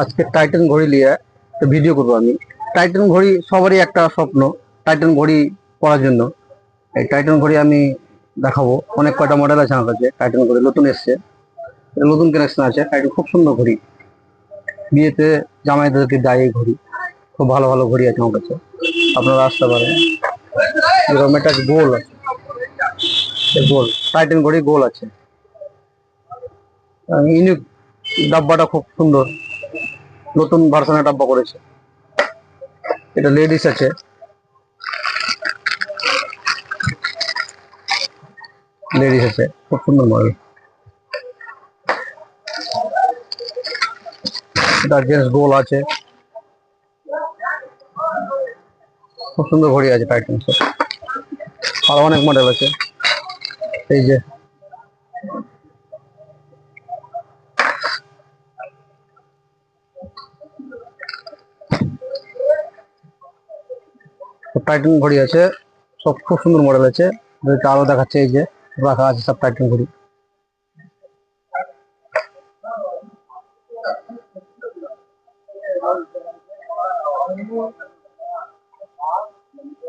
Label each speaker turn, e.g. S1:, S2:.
S1: আজকে টাইটান ঘড়ি নিয়ে একটা ভিডিও করব আমি। টাইটান ঘড়ি সবারই একটা স্বপ্ন টাইটান ঘড়ি পরার জন্য। এই টাইটান ঘড়ি আমি দেখাবো। অনেক কয়টা মডেল আছে আমার কাছে টাইটান ঘড়ি নতুন এসছে। নতুন কানেকশন আছে। টাইটান খুব সুন্দর ঘড়ি। বিয়েতে জামাইদেরকে দেয় এই ঘড়ি। খুব ভালো ভালো ঘড়ি আছে আমার কাছে। আপনারা আসতে পারেন। এরকম একটা গোল আছে। গোল টাইটান ঘড়ি গোল আছে। ইউনিক ডাব্বাটা খুব সুন্দর। নতুন ভার্সনের ডাব্বা করেছে। এটা লেডিস আছে। লেডিস আছে, খুব সুন্দর মডেল জেন্টস গোল আছে। খুব সুন্দর ঘড়ি আছে টাইটান আর অনেক মডেল আছে। এই যে টাইটান ঘড়ি আছে সব খুব সুন্দর মডেল আছে আরও দেখাচ্ছে এই যে, রাখা আছে সব টাইটান ঘড়ি Thank you.